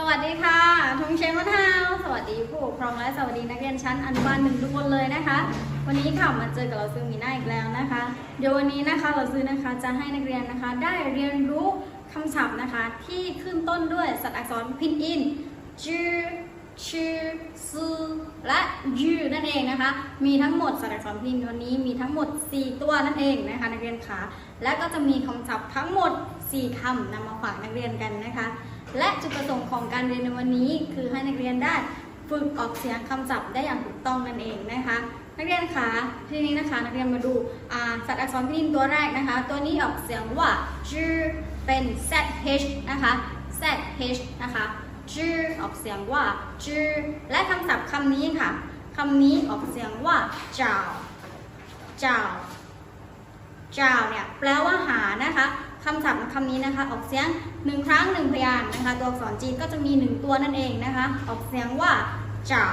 สวัสดีค่ะทงเชนวัฒนาสวัสดีผู้ปกครองและสวัสดีนักเรียนชั้นอนุบาลหนึ่งทุกคนเลยนะคะ วันนี้ค่ะมาเจอกับเราซื้อมีหน้าอีกแล้วนะคะ เดี๋ยววันนี้นะคะเราซื้อนะคะจะให้นักเรียนนะคะ ได้เรียนรู้คำศัพท์นะคะ ที่ขึ้นต้นด้วยสัตว์อักษรพินอินจือชื่อซื้อและยือนั่นเองนะคะ มีทั้งหมดสัตว์อักษรพินวันนี้มีทั้งหมด 4 ตัวนั่นเองนะคะนักเรียนขาและก็จะมีคำศัพท์ทั้งหมด 4คำนำมาฝากนักเรียนกันนะคะ และจุดประสงค์ของการเรียนในวันนี้ คือให้นักเรียนได้ฝึกออกเสียงคำศัพท์ได้อย่างถูกต้องนั่นเองนะคะ นักเรียนคะทีนี้นะคะนักเรียนมาดูสัตว์อักษรพิมพ์ตัวแรกนะคะ ตัวนี้ออกเสียงว่าจือเป็น zh นะคะ zh นะคะจือออกเสียงว่าจือและคำศัพท์คำนี้ค่ะคำนี้ออกเสียงว่าเจ้าเจ้าเจ้าเนี่ยแปลว่าหานะคะ คำศัพท์คำนี้นะคะ ออกเสียงหนึ่งครั้งหนึ่งพยางค์นะคะ ตัวอักษรจีนก็จะมีหนึ่งตัวนั่นเองนะคะ ออกเสียงว่าเจ้า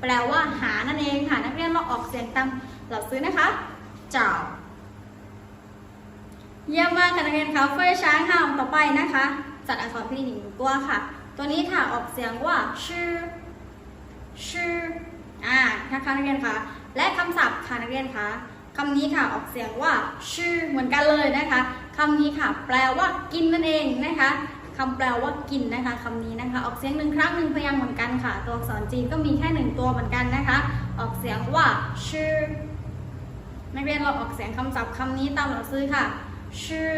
แปลว่าหานั่นเองค่ะ นักเรียนเราออกเสียงตามหลักซื้อนะคะเจ้าเยี่ยมมากค่ะนักเรียนคะเฟยช้างค่ะต่อไปนะคะสัตว์อักษรพินหนึ่งตัวค่ะ ตัวนี้ค่ะออกเสียงว่าชื่อชื่ออ่านะคะนักเรียนคะและคำศัพท์ค่ะนักเรียนคะ คำนี้ค่ะออกเสียงว่าชื่อเหมือนกันเลยนะคะคำนี้ค่ะ แปลว่ากินนั่นเองนะคะคำแปลว่ากินนะคะคำนี้นะคะ ออกเสียงหนึ่งครั้งหนึ่งพยางค์เหมือนกันค่ะ ตัวอักษรจีนก็มีแค่หนึ่งตัวเหมือนกันนะคะ ออกเสียงว่าชื่อนักเรียนเราออกเสียงคำศัพท์คำนี้ตามหลักซื้อค่ะชื่อ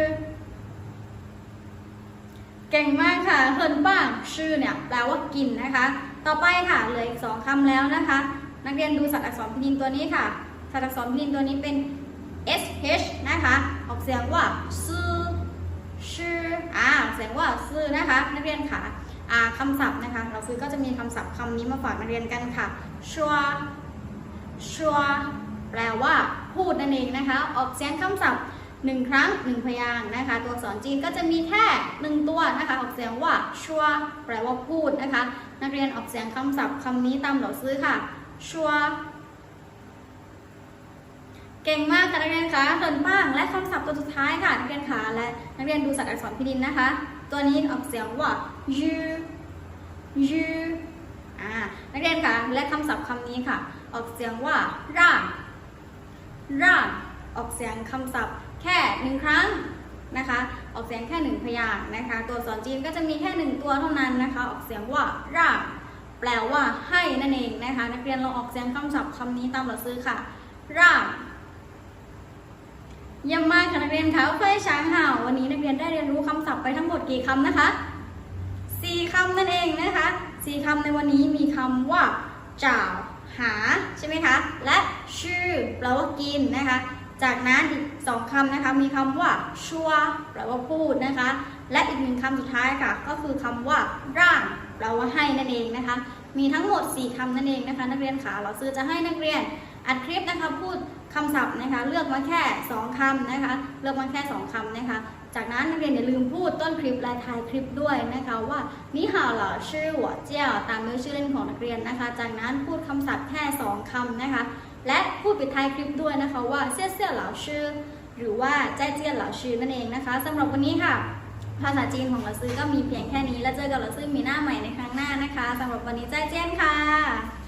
เก่งมากค่ะเฮินบ้างชื่อเนี่ยแปลว่ากินนะคะ ต่อไปค่ะเหลืออีกสองคำแล้วนะคะ นักเรียนดูสัตว์อักษรพินตัวนี้ค่ะ สัตว์อักษรพินตัวนี้เป็น sh นะคะ ออกเสียงว่าซื่อชื่ออ่าออกเสียงว่าซื่อนะคะ นักเรียนค่ะอ่าคำศัพท์นะคะ เราซื้อก็จะมีคำศัพท์คำนี้มาฝากนักเรียนกันค่ะ ชัว ชัว แปลว่าพูดนั่นเองนะคะ ออกเสียงคำศัพท์หนึ่งครั้งหนึ่งพยางค์นะคะ ตัวอักษรจีนก็จะมีแค่หนึ่งตัวนะคะ ออกเสียงว่าชัว แปลว่าพูดนะคะ นักเรียนออกเสียงคำศัพท์คำนี้ตามหลักซื้อค่ะ ชัว เก่งมากค่ะนักเรียนคะเหินบ้างและคำศัพท์ตัวสุดท้ายค่ะนักเรียนคะและนักเรียนดูสัตว์อักษรพิดินนะคะ ตัวนี้ออกเสียงว่ายืยือ่านักเรียนคะและคำศัพท์คำนี้ค่ะ ออกเสียงว่าร่างร่างออกเสียงคำศัพท์แค่หนึ่งครั้งนะคะ ออกเสียงแค่หนึ่งพยางค์นะคะ ตัวสอักษรจีนก็จะมีแค่หนึ่งตัวเท่านั้นนะคะ ออกเสียงว่าร่างแปลว่าให้นั่นเองนะคะ นักเรียนลองออกเสียงคำศัพท์คำนี้ตามหลักซื้อค่ะร่าง เยี่ยมมากค่ะนักเรียนคะเฟยช้างเห่าวันนี้นักเรียนได้เรียนรู้คำศัพท์ไปทั้งหมดกี่คำนะคะสี่คำนั่นเองนะคะสี่คำในวันนี้มีคำว่าจ่าวหาใช่ไหมคะ และชื่อแปลว่ากินนะคะ จากนั้นอีกสองคำนะคะมีคำว่าชัวแปลว่าพูดนะคะ และอีกหนึ่งคำสุดท้ายค่ะ ก็คือคำว่าร่างแปลว่าให้นั่นเองนะคะ มีทั้งหมด 4คำนั่นเองนะคะ นักเรียนขาเราซื้อจะให้นักเรียน อัดคลิปนะคะพูดคำศัพท์นะคะ เลือกมาแค่ 2คำนะคะ เลือกมาแค่ 2คำนะคะ จากนั้นนักเรียนอย่าลืมพูดต้นคลิปและท้ายคลิปด้วยนะคะว่านี่หาเหล่าชื่อหัวเจี้ยวตามด้วยชื่อเล่นของนักเรียนนะคะ จากนั้นพูดคำศัพท์แค่ 2คำนะคะ และพูดปิดท้ายคลิปด้วยนะคะว่าเซี่ยเซี่ยเหล่าชื่อ หรือว่าแจ้เจี้ยนเหล่าชื่อนั่นเองนะคะสำหรับวันนี้ค่ะ ภาษาจีนของเราซื้อก็มีเพียงแค่นี้ แล้วเจอกับเราซื้อมีหน้าใหม่ในครั้งหน้านะคะสำหรับวันนี้แจ้เจี้ยนค่ะ